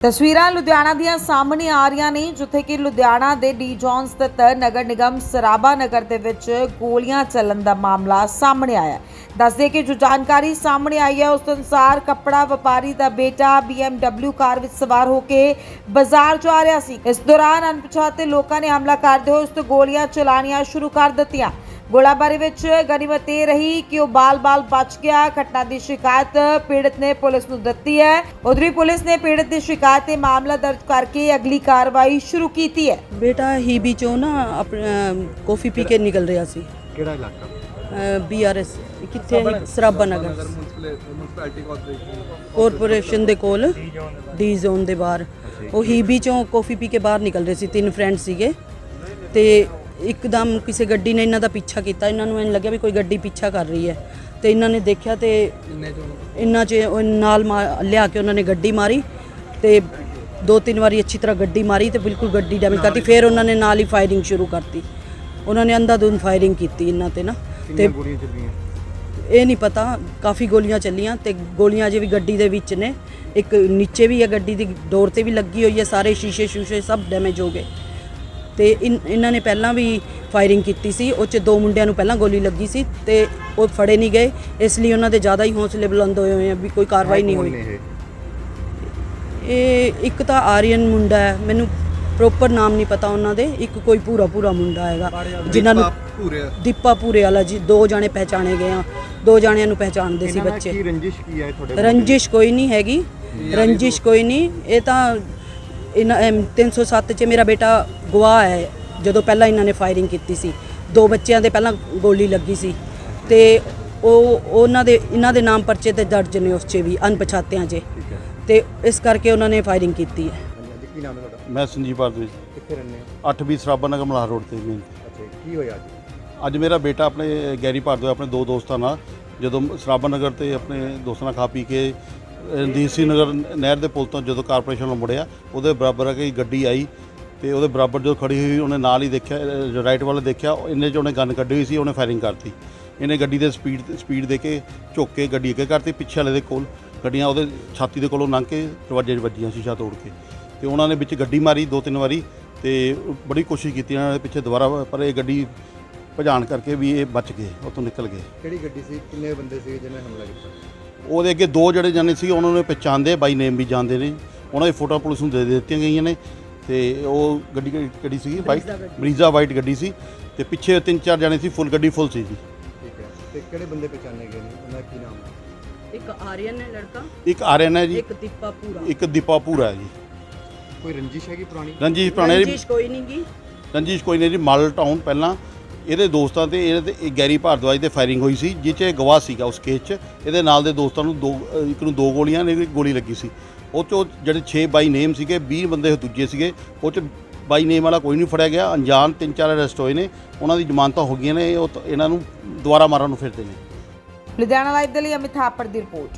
ਤਸਵੀਰਾਂ ਲੁਧਿਆਣਾ ਦੀਆਂ ਸਾਹਮਣੇ ਆ ਰਹੀਆਂ ਨੇ, ਜਿੱਥੇ ਕਿ ਲੁਧਿਆਣਾ ਦੇ ਡੀ ਜੌਨ ਸਥਿਤ ਨਗਰ ਨਿਗਮ ਸਰਾਭਾ ਨਗਰ ਦੇ ਵਿੱਚ ਗੋਲੀਆਂ ਚੱਲਣ ਦਾ ਮਾਮਲਾ ਸਾਹਮਣੇ ਆਇਆ ਦੱਸਦੇ ਕਿ ਜੋ ਜਾਣਕਾਰੀ ਸਾਹਮਣੇ ਆਈ ਹੈ, ਉਸ ਅਨੁਸਾਰ ਕੱਪੜਾ ਵਪਾਰੀ ਦਾ ਬੇਟਾ BMW ਕਾਰ ਵਿੱਚ ਸਵਾਰ ਹੋ ਕੇ ਬਾਜ਼ਾਰ ਜਾ ਰਿਹਾ ਸੀ। ਇਸ ਦੌਰਾਨ ਅਣਪਛਾਤੇ ਲੋਕਾਂ ਨੇ ਹਮਲਾ ਕਰਦੇ ਹੋਏ ਉਸ ਤੋਂ ਗੋਲੀਆਂ ਚਲਾਉਣੀਆਂ ਸ਼ੁਰੂ ਕਰ ਦਿੱਤੀਆਂ। ਗੋਲਾਬਾਰੀ ਵਿੱਚ ਗਨੀਮਤ ਇਹ ਰਹੀ ਕਿ ਉਹ ਬਾਲ-ਬਾਲ ਬਚ ਗਿਆ। ਘਟਨਾ ਦੀ ਸ਼ਿਕਾਇਤ ਪੀੜਤ ਨੇ ਪੁਲਿਸ ਨੂੰ ਦਿੱਤੀ ਹੈ। ਉਧਰੀ ਪੁਲਿਸ ਨੇ ਪੀੜਤ ਦੀ ਸ਼ਿਕਾਇਤ ਤੇ ਮਾਮਲਾ ਦਰਜ ਕਰਕੇ ਅਗਲੀ ਕਾਰਵਾਈ ਸ਼ੁਰੂ ਕੀਤੀ ਹੈ। ਬੇਟਾ ਹੀਬੀ ਚੋਂ ਨਾ ਆਪਣਾ ਕਾਫੀ ਪੀ ਕੇ ਨਿਕਲ ਰਿਹਾ ਸੀ। ਕਿਹੜਾ ਇਲਾਕਾ? ਬੀਆਰਐਸ ਕਿੱਥੇ ਹੈ? ਸਰਾਭਾ ਨਗਰ ਕਾਰਪੋਰੇਸ਼ਨ ਦੇ ਕੋਲ। ਡੀ ਜ਼ੋਨ ਦੇ ਬਾਹਰ। ਉਹ ਹੀਬੀ ਚੋਂ ਕਾਫੀ ਪੀ ਕੇ ਬਾਹਰ ਨਿਕਲ ਰਹੇ ਸੀ। ਤਿੰਨ ਫਰੈਂਡ ਸੀਗੇ। ਤੇ ਇੱਕਦਮ ਕਿਸੇ ਗੱਡੀ ਨੇ ਇਹਨਾਂ ਦਾ ਪਿੱਛਾ ਕੀਤਾ ਇਹਨਾਂ ਨੂੰ ਐਂ ਲੱਗਿਆ ਵੀ ਕੋਈ ਗੱਡੀ ਪਿੱਛਾ ਕਰ ਰਹੀ ਹੈ। ਤੇ ਇਹਨਾਂ ਨੇ ਦੇਖਿਆ ਤੇ ਇਹਨਾਂ 'ਚ ਉਹ ਨਾਲ ਮਾ- ਲਿਆ ਕੇ ਉਹਨਾਂ ਨੇ ਗੱਡੀ ਮਾਰੀ ਤੇ ਦੋ ਤਿੰਨ ਵਾਰੀ ਅੱਛੀ ਤਰ੍ਹਾਂ ਗੱਡੀ ਮਾਰੀ ਤੇ ਬਿਲਕੁਲ ਗੱਡੀ ਡੈਮੇਜ ਕਰਤੀ। ਫਿਰ ਉਹਨਾਂ ਨੇ ਨਾਲ ਹੀ ਫਾਇਰਿੰਗ ਸ਼ੁਰੂ ਕਰਤੀ। ਉਹਨਾਂ ਨੇ ਅੰਧਾਧੁੰਦ ਫਾਇਰਿੰਗ ਕੀਤੀ ਇਹਨਾਂ ਤੇ ਨਾ। ਤੇ ਕਿੰਨੀਆਂ ਗੋਲੀਆਂ ਚੱਲੀਆਂ? ਇਹ ਨਹੀਂ ਪਤਾ ਕਾਫੀ ਗੋਲੀਆਂ ਚੱਲੀਆਂ ਤੇ ਗੋਲੀਆਂ ਅਜੇ ਵੀ ਗੱਡੀ ਦੇ ਵਿੱਚ ਨੇ ਇੱਕ ਨੀਚੇ ਵੀ ਹੈ ਗੱਡੀ ਦੀ ਡੋਰ ਤੇ ਵੀ ਲੱਗੀ ਹੋਈ ਹੈ ਸਾਰੇ ਸ਼ੀਸ਼ੇ ਸ਼ੂਸ਼ੇ ਸਭ ਡੈਮੇਜ ਹੋ ਗਏ। ਤੇ ਇਹਨਾਂ ਨੇ ਪਹਿਲਾਂ ਵੀ ਫਾਇਰਿੰਗ ਕੀਤੀ ਸੀ ਉਹ ਚ ਦੋ ਮੁੰਡਿਆਂ ਨੂੰ ਪਹਿਲਾਂ ਗੋਲੀ ਲੱਗੀ ਸੀ ਤੇ ਉਹ ਫੜੇ ਨਹੀਂ ਗਏ ਇਸ ਲਈ ਉਹਨਾਂ ਦੇ ਜ਼ਿਆਦਾ ਹੀ ਹੌਸਲੇ ਬੁਲੰਦ ਹੋਏ ਹੋਏ ਆ ਵੀ ਕੋਈ ਕਾਰਵਾਈ ਨਹੀਂ ਹੋਈ। ਇਹ? ਇੱਕ ਤਾਂ ਆਰੀਅਨ ਮੁੰਡਾ ਹੈ ਮੈਨੂੰ ਪ੍ਰੋਪਰ ਨਾਮ ਨਹੀਂ ਪਤਾ ਉਹਨਾਂ ਦੇ ਇੱਕ ਕੋਈ ਪੂਰਾ ਪੂਰਾ ਮੁੰਡਾ ਹੈਗਾ ਜਿਨ੍ਹਾਂ ਨੂੰ ਦੀਪਾ ਪੂਰੇ ਵਾਲਾ ਜੀ ਦੋ ਜਾਣੇ ਪਹਿਚਾਣੇ ਗਏ ਆ ਦੋ ਜਾਣਿਆਂ ਨੂੰ ਪਹਿਚਾਣਦੇ ਸੀ ਬੱਚੇ। ਕੀ ਰੰਜਿਸ਼ ਕੀ ਹੈ ਤੁਹਾਡੇ ਰੰਜਿਸ਼ ਕੋਈ ਨਹੀਂ ਹੈਗੀ ਰੰਜਿਸ਼ ਕੋਈ ਨਹੀਂ ਇਹ ਤਾਂ ਇਹਨਾਂ ਐਮ 307 ਚ ਮੇਰਾ ਬੇਟਾ ਗਵਾਹ ਹੈ ਜਦੋਂ ਪਹਿਲਾਂ ਇਹਨਾਂ ਨੇ ਫਾਇਰਿੰਗ ਕੀਤੀ ਸੀ। ਦੋ ਬੱਚਿਆਂ ਦੇ ਪਹਿਲਾਂ ਗੋਲੀ ਲੱਗੀ ਸੀ। ਤੇ ਉਹ ਉਹਨਾਂ ਦੇ ਇਹਨਾਂ ਦੇ ਨਾਮ ਪਰਚੇ ਤੇ ਦਰਜ ਨੇ ਉਸ 'ਚ ਵੀ ਅਣਪਛਾਤਿਆਂ 'ਚ। ਤੇ ਇਸ ਕਰਕੇ ਉਹਨਾਂ ਨੇ ਫਾਇਰਿੰਗ ਕੀਤੀ ਹੈ। ਹਾਂਜੀ ਹਾਂਜੀ ਕੀ ਨਾਮ ਹੈ ਤੁਹਾਡਾ? ਮੈਂ ਸੰਜੀਵ ਭਾਰਦਵਾਜ ਕਿੱਥੇ ਰਹਿੰਦੇ ਹੋ? 8 20 ਸਰਾਭਾ ਨਗਰ ਮਲਾਹ ਰੋਡ ਤੇ ਮੇਨ। ਅੱਛਾ ਕੀ ਹੋਇਆ ਅੱਜ? ਅੱਜ ਮੇਰਾ ਬੇਟਾ ਆਪਣੇ ਗੈਰੀ ਭਾਰਦਵਾਜ ਆਪਣੇ ਦੋ ਦੋਸਤਾਂ ਨਾਲ ਜਦੋਂ ਸਰਾਭਾ ਨਗਰ ਤੇ ਆਪਣੇ ਦੋਸਤਾਂ ਨਾਲ ਖਾ ਪੀ ਕੇ ਰਣਜੀਤ ਸਿੰਘ ਨਗਰ ਨਹਿਰ ਦੇ ਪੁਲ ਤੋਂ ਜਦੋਂ ਕਾਰਪੋਰੇਸ਼ਨ ਨੂੰ ਮੁੜਿਆ, ਉਹਦੇ ਬਰਾਬਰ ਆ ਕੇ ਗੱਡੀ ਆਈ ਤੇ ਉਹਦੇ ਬਰਾਬਰ ਜਦੋਂ ਖੜੀ ਹੋਈ, ਉਹਨੇ ਨਾਲ ਹੀ ਦੇਖਿਆ ਰਾਈਟ ਵੱਲ ਦੇਖਿਆ ਇੰਨੇ 'ਚ ਉਹਨੇ ਗਨ ਕੱਢੀ ਹੋਈ ਸੀ, ਉਹਨੇ ਫਾਇਰਿੰਗ ਕਰਤੀ। ਇਹਨੇ ਗੱਡੀ ਦੇ ਸਪੀਡ ਸਪੀਡ ਦੇ ਕੇ ਝੁੱਕ ਕੇ ਗੱਡੀ ਅੱਗੇ ਕਰਤੀ, ਪਿੱਛੇ ਵਾਲੇ ਦੇ ਕੋਲ। ਗੱਡੀਆਂ ਉਹਦੇ ਛਾਤੀ ਦੇ ਕੋਲੋਂ ਲੰਘ ਕੇ ਦਰਵਾਜ਼ੇ 'ਚ ਵੱਜੀਆਂ ਸ਼ੀਸ਼ਾ ਤੋੜ ਕੇ। ਤੇ ਉਹਨਾਂ ਨੇ ਵਿੱਚ ਗੱਡੀ ਮਾਰੀ ਦੋ ਤਿੰਨ ਵਾਰੀ ਤੇ ਬੜੀ ਕੋਸ਼ਿਸ਼ ਕੀਤੀ ਇਹਨਾਂ ਨੇ ਪਿੱਛੇ ਦੁਬਾਰਾ, ਪਰ ਇਹ ਗੱਡੀ ਭਜਾਣ ਕਰਕੇ ਵੀ ਇਹ ਬਚ ਗਏ, ਉੱਥੋਂ ਨਿਕਲ ਗਏ। ਕਿਹੜੀ ਗੱਡੀ ਸੀ? ਕਿੰਨੇ ਬੰਦੇ ਸੀ ਜਿਹਨੇ ਹਮਲਾ ਕੀਤਾ? ਉਹਦੇ ਅੱਗੇ ਦੋ ਜਿਹੜੇ ਜਾਣੇ ਸੀ ਉਹਨਾਂ ਨੂੰ ਪਛਾਣਦੇ ਬਾਈ ਨੇਮ ਵੀ ਜਾਣਦੇ ਨੇ। ਉਹਨਾਂ ਦੀ ਫੋਟੋ ਪੁਲਿਸ ਨੂੰ ਦੇ ਦਿੱਤੀਆਂ ਗਈਆਂ ਨੇ। ਤੇ ਉਹ ਗੱਡੀ ਕਿਹੜੀ ਸੀ ਵਾਈਟ ਬਰੀਜ਼ਾ ਵਾਈਟ ਗੱਡੀ ਸੀ। ਤੇ ਪਿੱਛੇ ਤਿੰਨ ਚਾਰ ਜਾਣੇ ਸੀ ਫੁੱਲ ਗੱਡੀ ਫੁੱਲ ਸੀ ਜੀ। ਠੀਕ ਹੈ। ਤੇ ਕਿਹੜੇ ਬੰਦੇ ਪਛਾਣੇ ਗਏ ਨੇ? ਉਹਨਾਂ ਦਾ ਕੀ ਨਾਮ ਇੱਕ ਆਰੀਅਨ ਹੈ ਲੜਕਾ। ਇੱਕ ਆਰਿਆਨ ਹੈ ਜੀ। ਇੱਕ ਦੀਪਾ ਪੂਰਾ। ਇੱਕ ਦੀਪਾ ਪੂਰਾ ਹੈ ਜੀ। ਕੋਈ ਰੰਜਿਸ਼ ਹੈਗੀ ਪੁਰਾਣੀ? ਰਣਜੀਤ ਪੁਰਾਣੇ ਰੰਜਿਸ਼ ਕੋਈ ਨਹੀਂ ਗੀ। ਰਣਜੀਤ ਕੋਈ ਨਹੀਂ ਜੀ ਮਾਡਲ ਟਾਊਨ ਪਹਿਲਾਂ। ਇਹਦੇ ਦੋਸਤਾਂ ਤੇ ਇਹਦੇ ਤੇ ਇਹ ਗੈਰੀ ਭਾਰਦਵਾਜ 'ਤੇ ਫਾਇਰਿੰਗ ਹੋਈ ਸੀ, ਜਿਹ 'ਚ ਇਹ ਗਵਾਹ ਸੀਗਾ ਉਸ ਕੇਸ 'ਚ। ਇਹਦੇ ਨਾਲ ਦੇ ਦੋਸਤਾਂ ਨੂੰ ਦੋ ਇੱਕ ਨੂੰ ਦੋ ਗੋਲੀਆਂ ਨੇ ਗੋਲੀ ਲੱਗੀ ਸੀ। ਉਹ 'ਚੋਂ ਜਿਹੜੇ 6 ਬਾਈ ਨੇਮ ਸੀਗੇ 20 ਬੰਦੇ ਦੂਜੇ ਸੀਗੇ। ਉਹ 'ਚ ਬਾਈ ਨੇਮ ਵਾਲਾ ਕੋਈ ਨਹੀਂ ਫੜਿਆ ਗਿਆ। ਅਣਜਾਣ ਤਿੰਨ ਚਾਰ ਅਰੈਸਟ ਹੋਏ ਨੇ। ਉਹਨਾਂ ਦੀ ਜ਼ਮਾਨਤਾਂ ਹੋ ਗਈਆਂ ਨੇ। ਉਹ ਇਹਨਾਂ ਨੂੰ ਦੁਬਾਰਾ ਮਾਰਨ ਨੂੰ ਫਿਰਦੇ ਨੇ। ਲੁਧਿਆਣਾ ਲਾਈਵ ਦੇ ਲਈ ਅਮਿਤ ਥਾਪੜ ਦੀ ਰਿਪੋਰਟ।